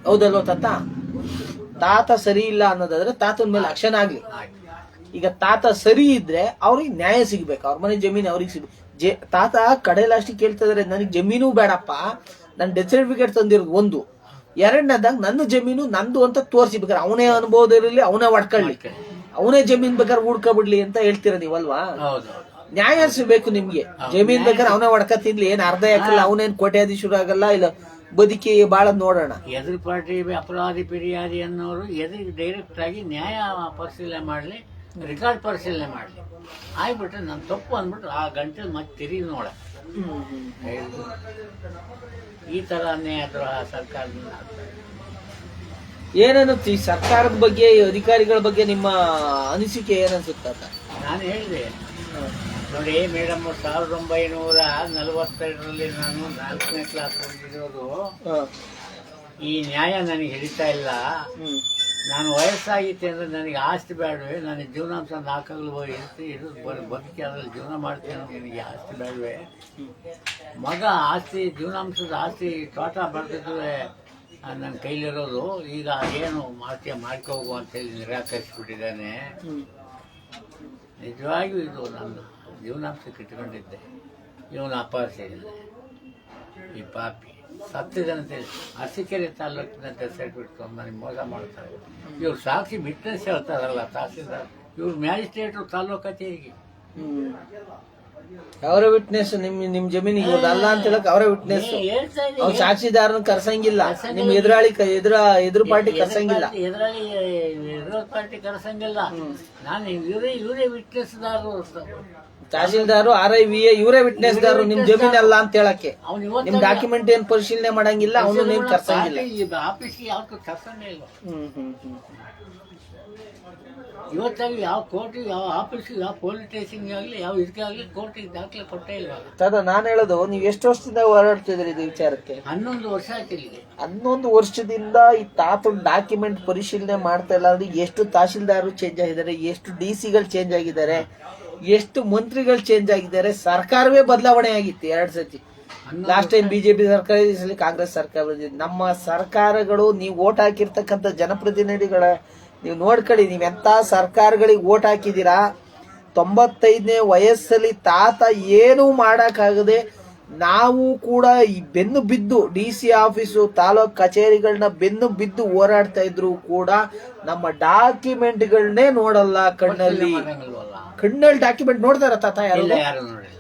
ಹೌದಲ್ವ ತಾತ? ತಾತ ಸರಿ ಇಲ್ಲ ಅನ್ನೋದಾದ್ರೆ ತಾತನ ಮೇಲೆ ಆಕ್ಷನ್ ಆಗ್ಲಿ. ಈಗ ತಾತ ಸರಿ ಇದ್ರೆ ಅವ್ರಿಗೆ ನ್ಯಾಯ ಸಿಗ್ಬೇಕು. ಅವ್ರ ಮನೆ ಜಮೀನು ಅವ್ರಿಗೆ ಸಿಗ್ಬೇಕು. ಜೆ ತಾತ ಕಡೆ ಲಾಸ್ಟಿಗೆ ಕೇಳ್ತಾ ಇದಾರೆ ನನಗೆ ಜಮೀನು ಬೇಡಪ್ಪ. ನನ್ನ ಡೆತ್ ಸರ್ಟಿಫಿಕೇಟ್ ತಂದಿರೋದು ಒಂದು. ಎರಡನೇದಾಗ ನನ್ನ ಜಮೀನು ನಂದು ಅಂತ ತೋರಿಸಿಬೇಕಾರೆ ಅವನೇ ಅನುಭವದಲ್ಲಿ ಅವನೇ ಒಡ್ಕೊಳ್ಳಿ ಅವನೇ ಜಮೀನ್ ಬೇಕಾದ್ರೆ ಹುಡ್ಕೊಬಿಡ್ಲಿ ಅಂತ ಹೇಳ್ತೀರ ನೀವಲ್ವಾ? ನ್ಯಾಯ ಸಿಗ್ಬೇಕು ನಿಮ್ಗೆ. ಜಮೀನ್ ಬೇಕಾದ್ರೆ ಅವನೇ ತಿನ್ಲಿ. ಏನ್ ಅರ್ಧ ಯಾಕಲ್ಲ ಅವನೇನ್ ಕೋಟ್ಯಾಧೀಶರು ಆಗಲ್ಲ ಇಲ್ಲ ಬದುಕಿ ಬಾಳ ನೋಡೋಣ. ಎದುರು ಪಾರ್ಟಿ ಅಪರಾಧಿ ಪಿರಿಯಾದಿ ಅನ್ನೋರು ಎದುರಿಗೆ ಡೈರೆಕ್ಟ್ ಆಗಿ ನ್ಯಾಯ ಪರಿಶೀಲನೆ ಮಾಡಲಿ ರೆಕಾರ್ಡ್ ಪರಿಶೀಲನೆ ಮಾಡಲಿ. ಆಗ್ಬಿಟ್ರೆ ನಾನು ತಪ್ಪು ಅಂದ್ಬಿಟ್ಟು ಆ ಗಂಟೆ ಮತ್ತೆ ತಿರುಗಿ ನೋಡ. ಈ ಥರ ಅನ್ಯಾಯ ದ್ರೋಹ ಸರ್ಕಾರದಿಂದ. ಏನನ್ನುತ್ತೆ ಈ ಸರ್ಕಾರದ ಬಗ್ಗೆ ಈ ಅಧಿಕಾರಿಗಳ ಬಗ್ಗೆ ನಿಮ್ಮ ಅನಿಸಿಕೆ ಏನನ್ಸುತ್ತ ನಾನು ಹೇಳಿದೆ. ನೋಡಿ ಮೇಡಮ್ ಸಾವಿರದ ಒಂಬೈನೂರ ನಲವತ್ತೆರಡರಲ್ಲಿ ನಾನು ನಾಲ್ಕನೇ ಕ್ಲಾಸ್ ಓದಿರೋದು. ಈ ನ್ಯಾಯ ನನಗೆ ಹಿಡಿತಾ ಇಲ್ಲ. ನಾನು ವಯಸ್ಸಾಗಿತ್ತು ಅಂದ್ರೆ ನನಗೆ ಆಸ್ತಿ ಬೇಡವೆ? ನನಗೆ ಜೀವನಾಂಶ ನಾಲ್ಕಾಗಲು ಇರ್ತಿ ಇದು ಬರೀ ಬದುಕಿ ಅದ್ರಲ್ಲಿ ಜೀವನ ಮಾಡ್ತೀನಿ ಅಂದ್ರೆ ನನಗೆ ಆಸ್ತಿ ಬೇಡವೆ? ಮಗ ಆಸ್ತಿ ಜೀವನಾಂಶದ ಆಸ್ತಿ ತೋಟ ಬರ್ತಿದ್ರೆ ನನ್ನ ಕೈಲಿರೋದು. ಈಗ ಏನು ಮಾಡ್ಕೋಬೋ ಹೋಗು ಅಂತೇಳಿ ನಿರಾಕರಿಸ್ಬಿಟ್ಟಿದ್ದಾನೆ. ನಿಜವಾಗಿಯೂ ಇದು ನನ್ನ ಜೀವನಾಂಶಕ್ಕೆ ಇಟ್ಕೊಂಡಿದ್ದೆ. ಇವನು ಅಪಹರಿಸಿದ್ದಾನೆ ಈ ಪಾಪಿ ಸತ್ತಿದಂತೆ ಅರಸಿಕೆರೆ ತಾಲೂಕಿನ ಡೆತ್ ಸರ್ಟಿಫಿಕೇಟ್ ತೊಗೊಂಡು ನನಗೆ ಮೋಸ ಮಾಡ್ತಾರೆ. ಇವ್ರು ಸಾಕ್ಷಿ ವಿಟ್ನೆಸ್ ಹೇಳ್ತಾರಲ್ಲ ತಹಸೀಲ್ದಾರ್. ಇವ್ರು ಮ್ಯಾಜಿಸ್ಟ್ರೇಟ್ರು ತಾಲೂಕು ಕಚೇರಿಗೆ. ಅವರ ವಿಟ್ನೆಸ್ ನಿಮ್ ನಿಮ್ ಜಮೀನಿಗೆ ಅಲ್ಲ ಅಂತ ಹೇಳಕ್ ಅವರ ವಿಟ್ನೆಸ್ ಅವ್ರು ಸಾಕ್ಷಿದಾರನ ಕರ್ಸಂಗಿಲ್ಲ. ನಿಮ್ ಎದುರಾಳಿ ಎದುರ ಎದುರು ಪಾರ್ಟಿ ಕರ್ಸಂಗಿಲ್ಲ. ಎದುರಾಳಿ ಎದುರು ಪಾರ್ಟಿ ಕರ್ಸಂಗಿಲ್ಲ. ನಾನು ಇವರೇ ಇವರೇ ವಿಟ್ನೆಸ್ದಾರರು tahsildar R I V A ಇವರೇ ವಿಟ್ನೆಸ್ದಾರರು ನಿಮ್ ಜಮೀನ್ ಅಲ್ಲ ಅಂತ ಹೇಳಕ್ಕೆ. ನಿಮ್ ಡಾಕ್ಯುಮೆಂಟ್ ಏನ್ ಪರಿಶೀಲನೆ ಮಾಡಂಗಿಲ್ಲ ಅವನು ನೀವು ಕರ್ಸಂಗಿಲ್ಲ. ಹ್ಮ್ ಹ್ಮ್ ಹ್ಮ್. ಇವತ್ತಾಗಿ ಯಾವ ಕೋರ್ಟ್ ಯಾವ ಆಫೀಸ್ ಯಾವ ಪೊಲೀಸ್ ಆಗಲಿ ಯಾವ ಇದಕ್ಕಾಗಲಿ ಕೋರ್ಟಿಗೆ ದಾಖಲೆ ಕೊಟ್ಟೇ ಇಲ್ಲ. ತದ ನಾನು ಹೇಳೋದು ನೀವು ಎಷ್ಟು ವರ್ಷದಿಂದ ಹೋರಾಡ್ತಿದ್ರಿ ಇದು ವಿಚಾರಕ್ಕೆ? ಹನ್ನೊಂದು ವರ್ಷ ಆಯ್ತು ಇಲ್ಲಿಗೆ. ಹನ್ನೊಂದು ವರ್ಷದಿಂದ ಈ ತಾತ ಡಾಕ್ಯುಮೆಂಟ್ ಪರಿಶೀಲನೆ ಮಾಡ್ತಾ ಇಲ್ಲ ಅಂದ್ರೆ ಎಷ್ಟು ತಹಸೀಲ್ದಾರರು ಚೇಂಜ್ ಆಗಿದ್ದಾರೆ ಎಷ್ಟು ಡಿ ಸಿಗಳು ಚೇಂಜ್ ಆಗಿದ್ದಾರೆ ಎಷ್ಟು ಮಂತ್ರಿಗಳು ಚೇಂಜ್ ಆಗಿದ್ದಾರೆ ಸರ್ಕಾರವೇ ಬದಲಾವಣೆ ಆಗಿತ್ತು ಎರಡು ಸತಿ ಲಾಸ್ಟ್ ಟೈಮ್ ಬಿಜೆಪಿ ಸರ್ಕಾರ ಈ ಸಲ ಕಾಂಗ್ರೆಸ್ ಸರ್ಕಾರ ಬಂದಿದೆ. ನಮ್ಮ ಸರ್ಕಾರಗಳು ನೀವು ಓಟ್ ಹಾಕಿರ್ತಕ್ಕಂಥ ಜನಪ್ರತಿನಿಧಿಗಳ ನೀವು ನೋಡ್ಕೊಳ್ಳಿ ನೀವು ಎಂತ ಸರ್ಕಾರಗಳಿಗೆ ಓಟ್ ಹಾಕಿದ್ದೀರಾ? ತೊಂಬತ್ತೈದನೇ ವಯಸ್ಸಲ್ಲಿ ತಾತ ಏನೂ ಮಾಡಕ್ಕಾಗದೆ ನಾವು ಕೂಡ ಈ ಬೆನ್ನು ಬಿದ್ದು ಡಿ ಸಿ ಆಫೀಸು ತಾಲೂಕ್ ಕಚೇರಿಗಳನ್ನ ಬೆನ್ನು ಬಿದ್ದು ಹೋರಾಡ್ತಾ ಇದ್ರು ಕೂಡ ನಮ್ಮ ಡಾಕ್ಯುಮೆಂಟ್ಗಳನ್ನೇ ನೋಡಲ್ಲ ಕಣ್ಣಲ್ಲಿ. ಕಣ್ಣಲ್ಲಿ ಡಾಕ್ಯುಮೆಂಟ್ ನೋಡ್ತಾರ ತಾತ ಯಾರು?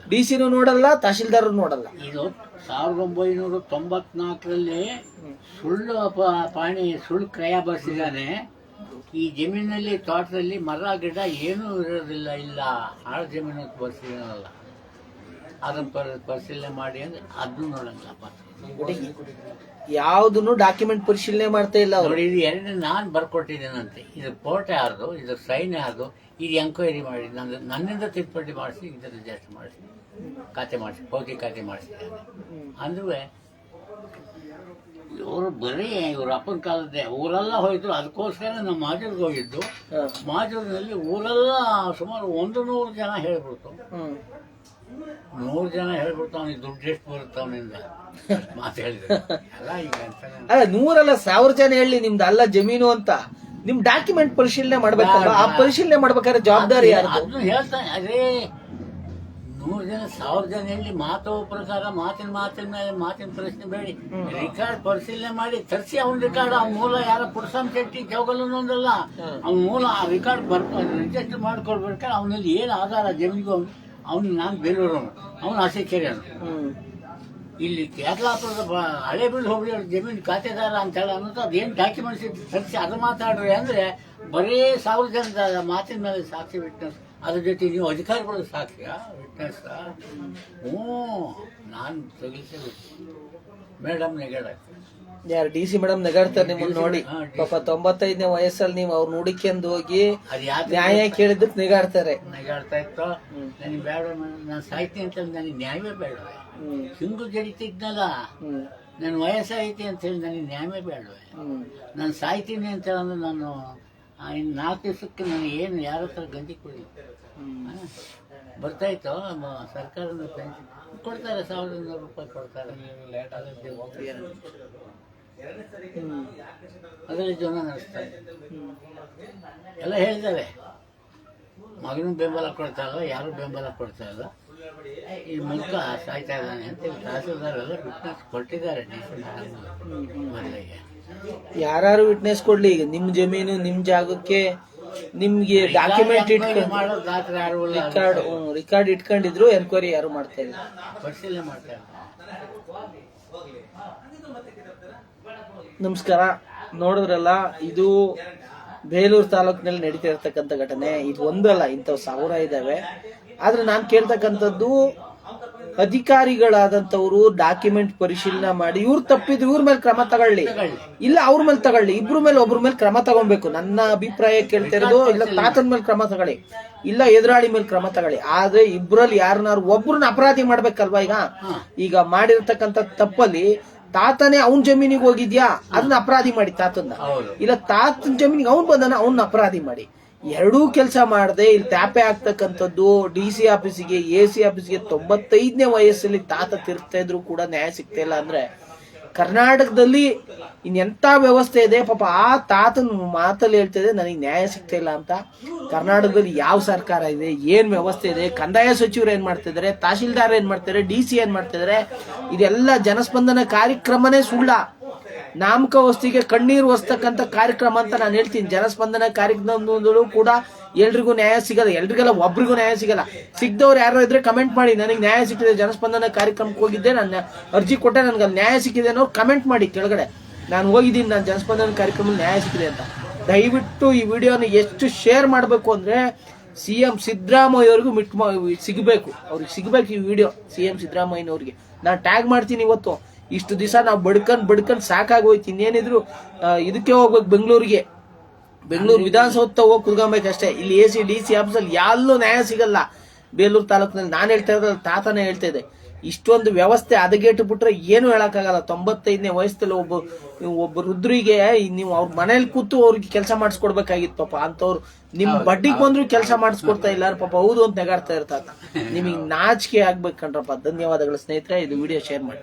ಡಿ ಸಿನೂ ನೋಡಲ್ಲ ತಹಶೀಲ್ದಾರ್ ನೋಡಲ್ಲ. ಇದು ಸಾವಿರದ ಒಂಬೈನೂರ ತೊಂಬತ್ನಾಲ್ಕರಲ್ಲಿ ಸುಳ್ಳು ಪಾಣಿ ಸುಳ್ಳು ಕ್ರಯ ಬರ್ಸಿದ್ದಾನೆ ಈ ಜಮೀನಲ್ಲಿ ತೋಟದಲ್ಲಿ ಮರ ಗಿಡ ಏನೂ ಇರೋದಿಲ್ಲ ಇಲ್ಲ. ಆಳ ಜಮೀನು ಬರ್ಸಿದಾನಲ್ಲ. ಅದನ್ನ ಪರ್ ಪರಿಶೀಲನೆ ಮಾಡಿ ಅಂದ್ರೆ ಅದನ್ನು ನೋಡಂಗಿಲ್ಲ ಪತ್ರ. ಯಾವ್ದನ್ನು ಡಾಕ್ಯುಮೆಂಟ್ ಪರಿಶೀಲನೆ ಮಾಡ್ತಾ ಇಲ್ಲ ಅವ್ರು. ನೋಡಿ ಇದು ಎರಡನೇ ನಾನು ಬರ್ಕೊಟ್ಟಿದ್ದೇನಂತೆ. ಇದು ಕೋರ್ಟ್ ಯಾರ್ದು ಇದು ಸೈನ್ ಯಾರ್ದು ಇದು ಎಂಕ್ವೈರಿ ಮಾಡಿ ನನ್ನ ನನ್ನಿಂದ ತಿದ್ದುಪಡಿ ಮಾಡಿಸಿ ಇದನ್ನು ಜಾಸ್ತಿ ಮಾಡಿಸಿ ಖಾತೆ ಮಾಡಿಸಿ ಹೋಗಿ ಖಾತೆ ಮಾಡಿಸಿದ್ದಾನೆ ಅಂದ್ರೂ ಇವರು ಬರೀ ಇವ್ರ ಅಪ್ಪನ ಕಾಲದ್ದೇ ಊರೆಲ್ಲ ಹೋಯ್ತು ಅದಕ್ಕೋಸ್ಕರ ನಮ್ಮ ಮಾಜೂರ್ಗೆ ಹೋಗಿದ್ದು. ಮಾಜೂರ್ನಲ್ಲಿ ಊರೆಲ್ಲ ಸುಮಾರು ಒಂದು ನೂರು ಜನ ಹೇಳ್ಬಿಡ್ತು. ನೂರು ಜನ ಹೇಳ್ಬಿಡ್ತಾವ್ ದುಡ್ಡು ಎಷ್ಟು ಬರುತ್ತೆ ಅವನಿಂದ ಮಾತು ಹೇಳಿದ್ರು ಈಗ ಅಲ್ಲ ನೂರಲ್ಲ ಸಾವಿರ ಜನ ಹೇಳಿ ನಿಮ್ದು ಅಲ್ಲ ಜಮೀನು ಅಂತ. ನಿಮ್ ಡಾಕ್ಯುಮೆಂಟ್ ಪರಿಶೀಲನೆ ಮಾಡ್ಬೇಕಲ್ಲ ಆ ಪರಿಶೀಲನೆ ಮಾಡ್ಬೇಕಾದ್ರೆ ಜವಾಬ್ದಾರಿ ಯಾರು ಅದನ್ನು ಹೇಳ್ತಾನೆ ಅದೇ ನೂರ್ ಜನ ಸಾವಿರ ಜನ ಹೇಳಿ ಮಾತು ಪ್ರಕಾರ ಮಾತಿನ ಮಾತಿನ ಮೇಲೆ ಮಾತಿನ ಪ್ರಶ್ನೆ ಬೇಡಿ. ರೆಕಾರ್ಡ್ ಪರಿಶೀಲನೆ ಮಾಡಿ ತರಿಸಿ ಅವ್ನ ರೆಕಾರ್ಡ್ ಅವ್ನ ಮೂಲ ಯಾರ ಪುರುಷನ್ ಶೆಟ್ಟಿ ಚೌಗಲ್ಲೊಂದಲ್ಲ ಅವ್ನ ಮೂಲ ಆ ರೆಕಾರ್ಡ್ ಬರ್ಕೊಂಡು ರಿಜಿಸ್ಟರ್ ಮಾಡ್ಕೊಳ್ಬೇಕಾದ್ರೆ ಅವನಲ್ಲಿ ಏನು ಆಧಾರ ಜಮೀನಿಗೆ ಅವ್ನು ಅವ್ನು ನಾನು ಬೇಲೂರವನು ಅವನು ಆಸೆ ಅವನು ಹ್ಮ್. ಇಲ್ಲಿ ಕೇರಳಾಪುರದ ಹಳೆ ಬಿಲ್ ಹೋಗಿ ಜಮೀನು ಖಾತೆದಾರ ಅಂತ ಹೇಳ ಅನ್ನೋದು ಅದೇನು ಡಾಕ್ಯುಮೆಂಟ್ಸ್ ತರಿಸಿ ಅದು ಮಾತಾಡ್ರಿ ಅಂದರೆ ಬರೀ ಸಾವಿರ ಜನದ ಮಾತಿನ ಮೇಲೆ ಸಾಕ್ಷಿ ವಿಟ್ನೆಸ್ ಅದ್ರ ಜೊತೆ ನೀವು ಅಧಿಕಾರಿಗಳು ಸಾಕ್ಷಿಯ ವಿಟ್ನೆಸ್ ಹ್ಞೂ ನಾನು ತೆಗಿಸಬೇಕು ಮೇಡಮ್ ನೆಗಡ ಯಾರು ಡಿ ಸಿ ಮೇಡಮ್ ನಗಾಡ್ತಾರೆ ನಿಮ್ಮನ್ನ ನೋಡಿ. ಪಾಪ ತೊಂಬತ್ತೈದನೇ ವಯಸ್ಸಲ್ಲಿ ನೀವು ಅವ್ರು ಹುಡುಕೆಂದು ಹೋಗಿ ನ್ಯಾಯ ಕೇಳಿದ್ದಕ್ಕೆ ನಿಗಾಡ್ತಾರೆ. ನಗಾಡ್ತಾ ಇತ್ತು. ನನಗೆ ಬೇಡ ನಾನು ಸಾಯ್ತೀನಿ ಅಂತ ನನಗೆ ನ್ಯಾಯವೇ ಬೇಡ ಹಿಂಗು ಜಡಿತಿದ್ನಲ್ಲ ನನ್ನ ವಯಸ್ಸಾಯ್ತಿ ಅಂತ ಹೇಳಿ ನನಗೆ ನ್ಯಾಯವೇ ಬೇಡವೆ? ಹ್ಮ್. ನಾನು ಸಾಯ್ತೀನಿ ಅಂತ ಹೇಳಿದ್ರೆ ನಾನು ಇನ್ನು ನಾಲ್ಕು ದಿವಸಕ್ಕೆ ನನಗೆ ಏನು ಯಾರ ಹತ್ರ ಗಂಜಿ ಕೊಡಿ ಬರ್ತಾಯಿತ್ತು ಸರ್ಕಾರದ ಪೆನ್ಷನ್ ಕೊಡ್ತಾರೆ ಸಾವಿರದ ಇನ್ನೂರು ರೂಪಾಯಿ ಕೊಡ್ತಾರೆ. ಅದರಲ್ಲಿ ಜೀವನ ನಡೆಸ್ತಾರೆ ಎಲ್ಲ ಹೇಳಿದ್ದಾರೆ ಮಗನಿಗೆ ಬೆಂಬಲ ಕೊಡ್ತಾ ಇಲ್ಲ ಯಾರು ಬೆಂಬಲ ಕೊಡ್ತಾ ಇಲ್ಲ. ಈ ಮೂಲಕ ಸಾಯ್ತಾ ಇದ್ದಾನೆ ಅಂತ ಇಲ್ಲಿ ವಿಟ್ನೆಸ್ ಕೊಟ್ಟಿದ್ದಾರೆ ಮನೆಗೆ ಮೊದಲಿಗೆ ಯಾರು ವಿಟ್ನೆಸ್ ಕೊಡ್ಲಿ? ಈಗ ನಿಮ್ಮ ಜಮೀನು ನಿಮ್ಮ ಜಾಗಕ್ಕೆ ನಿಮ್ಗೆ ಡಾಕ್ಯುಮೆಂಟ್ ಇಟ್ಕೊಂಡು ರೆಕಾರ್ಡ್ ಇಲ್ಲ ರಿಕಾರ್ಡ್ ರಿಕಾರ್ಡ್ ಇಟ್ಕೊಂಡಿದ್ರು ಎನ್ಕ್ವೈರಿ ಯಾರು ಮಾಡ್ತಾ ಇಲ್ಲ. ಪರಿಶೀಲನೆ ಮಾಡ್ತಾರೆ ನಮಸ್ಕಾರ. ನೋಡಿದ್ರಲ್ಲ, ಇದು ಬೇಲೂರು ತಾಲೂಕಿನಲ್ಲಿ ನಡೀತಾ ಇರ್ತಕ್ಕಂಥ ಘಟನೆ. ಇದು ಒಂದಲ್ಲ ಇಂಥವು ಸಾವಿರ ಇದ್ದಾವೆ ಆದರೆ ನಾನು ಕೇಳ್ತಕ್ಕಂಥದ್ದು, ಅಧಿಕಾರಿಗಳಾದಂಥವ್ರು ಡಾಕ್ಯುಮೆಂಟ್ ಪರಿಶೀಲನೆ ಮಾಡಿ, ಇವ್ರು ತಪ್ಪಿದ್ರು ಇವ್ರ ಮೇಲೆ ಕ್ರಮ ತಗೊಳ್ಳಿ. ಇಲ್ಲ ಅವ್ರ ಮೇಲೆ ತಗೊಳ್ಳಿ. ಇಬ್ರ ಮೇಲೆ ಒಬ್ರ ಮೇಲೆ ಕ್ರಮ ತಗೊಬೇಕು ನನ್ನ ಅಭಿಪ್ರಾಯ ಕೇಳ್ತಾ ಇರೋದು, ಇಲ್ಲ ತಾತನ ಮೇಲೆ ಕ್ರಮ ತಗೊಳ್ಳಿ. ಇಲ್ಲ ಎದುರಾಳಿ ಮೇಲೆ ಕ್ರಮ ತಗೊಳ್ಳಿ. ಆದ್ರೆ ಇಬ್ರಲ್ಲಿ ಯಾರನ್ನಾರು ಒಬ್ರನ್ನ ಅಪರಾಧಿ ಮಾಡ್ಬೇಕಲ್ವಾ ಈಗ? ಈಗ ಮಾಡಿರ್ತಕ್ಕಂಥ ತಪ್ಪಲ್ಲಿ ತಾತನೇ ಅವನ್ ಜಮೀನಿಗೆ ಹೋಗಿದ್ಯಾ? ಅದನ್ನ ಅಪರಾಧಿ ಮಾಡಿ ತಾತನ್ನ. ಇಲ್ಲ ತಾತನ ಜಮೀನಿಗೆ ಅವನ್ ಬಂದನ ಅವ್ನ ಅಪರಾಧಿ ಮಾಡಿ. ಎರಡೂ ಕೆಲಸ ಮಾಡದೆ ಇಲ್ಲಿ ಟ್ಯಾಪೆ ಆಗ್ತಕ್ಕಂಥದ್ದು ಡಿ ಸಿ ಆಫೀಸಿಗೆ ಎ ಸಿ ಆಫೀಸಿಗೆ ತೊಂಬತ್ತೈದನೇ ವಯಸ್ಸಲ್ಲಿ ತಾತ ತಿರುಗ್ತಾ ಇದ್ರು ಕೂಡ ನ್ಯಾಯ ಸಿಗ್ತಾ ಇಲ್ಲ ಅಂದ್ರೆ ಕರ್ನಾಟಕದಲ್ಲಿ ಇನ್ನೆಂಥ ವ್ಯವಸ್ಥೆ ಇದೆ? ಪಾಪ ಆ ತಾತನ ಮಾತಲ್ಲಿ ಹೇಳ್ತಿದೆ ನನಗೆ ನ್ಯಾಯ ಸಿಗ್ತಾ ಇಲ್ಲ ಅಂತ. ಕರ್ನಾಟಕದಲ್ಲಿ ಯಾವ ಸರ್ಕಾರ ಇದೆ? ಏನು ವ್ಯವಸ್ಥೆ ಇದೆ? ಕಂದಾಯ ಸಚಿವರು ಏನು ಮಾಡ್ತಿದ್ದಾರೆ? ತಹಶೀಲ್ದಾರ್ ಏನು ಮಾಡ್ತಿದ್ದಾರೆ? ಡಿ ಸಿ ಏನು ಮಾಡ್ತಿದ್ದಾರೆ? ಇದೆಲ್ಲ ಜನಸ್ಪಂದನ ಕಾರ್ಯಕ್ರಮನೇ ಸುಳ್ಳ. ನಾಮಕ ವಸ್ತಿಗೆ ಕಣ್ಣೀರು ಹೊಸ್ತಕ್ಕಂಥ ಕಾರ್ಯಕ್ರಮ ಅಂತ ನಾನು ಹೇಳ್ತೀನಿ. ಜನಸ್ಪಂದನ ಕಾರ್ಯಕ್ರಮದಲ್ಲೂ ಕೂಡ ಎಲ್ರಿಗೂ ನ್ಯಾಯ ಸಿಗಲ್ಲ, ಎಲ್ರಿಗೆಲ್ಲ ಒಬ್ರಿಗೂ ನ್ಯಾಯ ಸಿಗಲ್ಲ. ಸಿಗ್ದವ್ರು ಯಾರೋ ಇದ್ರೆ ಕಮೆಂಟ್ ಮಾಡಿ, ನನಗೆ ನ್ಯಾಯ ಸಿಕ್ಕಿದೆ ಜನಸ್ಪಂದನ ಕಾರ್ಯಕ್ರಮಕ್ಕೆ ಹೋಗಿದ್ದೆ ನಾನು ಅರ್ಜಿ ಕೊಟ್ಟೆ, ನನಗೆ ನ್ಯಾಯ ಸಿಕ್ಕಿದೆ ಅನ್ನೋ ಕಮೆಂಟ್ ಮಾಡಿ ಕೆಳಗಡೆ. ನಾನು ಹೋಗಿದ್ದೀನಿ, ನಾನು ಜನಸ್ಪಂದನ ಕಾರ್ಯಕ್ರಮದಲ್ಲಿ ನ್ಯಾಯ ಸಿಕ್ಕಿದೆ ಅಂತ. ದಯವಿಟ್ಟು ಈ ವಿಡಿಯೋನ ಎಷ್ಟು ಶೇರ್ ಮಾಡಬೇಕು ಅಂದರೆ ಸಿ ಎಂ ಸಿದ್ದರಾಮಯ್ಯವ್ರಿಗೂ ಮಿಟ್ ಸಿಗಬೇಕು. ಅವ್ರಿಗೆ ಸಿಗಬೇಕು ಈ ವಿಡಿಯೋ ಸಿ ಎಂ ಸಿದ್ದರಾಮಯ್ಯನವ್ರಿಗೆ. ನಾನು ಟ್ಯಾಗ್ ಮಾಡ್ತೀನಿ ಇವತ್ತು. ಇಷ್ಟು ದಿವಸ ನಾವು ಬಡ್ಕಂಡು ಬಡ್ಕಂಡು ಸಾಕಾಗೋಯ್ತು ಇನ್ನೇನಿದ್ರು ಇದಕ್ಕೆ ಹೋಗ್ಬೇಕು ಬೆಂಗಳೂರಿಗೆ. ಬೆಂಗಳೂರು ವಿಧಾನಸೌಧ ಹೋಗಿ ಕುತ್ಕೊಬೇಕಷ್ಟೇ ಇಲ್ಲಿ ಎ ಸಿ ಡಿ ಸಿ ಆಫೀಸಲ್ಲಿ ಎಲ್ಲೂ ನ್ಯಾಯ ಸಿಗಲ್ಲ. ಬೇಲೂರು ತಾಲೂಕಿನಲ್ಲಿ ನಾನು ಹೇಳ್ತಾ ಇರೋದು ತಾತನೇ ಹೇಳ್ತಾ ಇದ್ದೆ ಇಷ್ಟೊಂದು ವ್ಯವಸ್ಥೆ ಅದಗೇಟು ಬಿಟ್ರೆ ಏನು ಹೇಳಕ್ಕಾಗಲ್ಲ. ತೊಂಬತ್ತೈದನೇ ವಯಸ್ಸಲ್ಲಿ ಒಬ್ಬ ಒಬ್ಬ ರುದ್ರಿಗೆ ನೀವು ಅವ್ರ ಮನೇಲಿ ಕೂತು ಅವ್ರಿಗೆ ಕೆಲಸ ಮಾಡಿಸ್ಕೊಡ್ಬೇಕಾಗಿತ್ತು ಪಾಪ. ಅಂತವ್ರು ನಿಮ್ಮ ಬಡ್ಡಿಗೆ ಬಂದ್ರು ಕೆಲಸ ಮಾಡಿಸ್ಕೊಡ್ತಾ ಇಲ್ಲ ಪಾಪ ಹೌದು ಅಂತ ನೆಗಾಡ್ತಾ ಇರ್ತಾತ ನಿಮಗೆ ನಾಚಿಕೆ ಆಗ್ಬೇಕು ಕಣ್ರಪ್ಪ ಧನ್ಯವಾದಗಳು ಸ್ನೇಹಿತರೆ. ಇದು ವಿಡಿಯೋ ಶೇರ್ ಮಾಡಿ.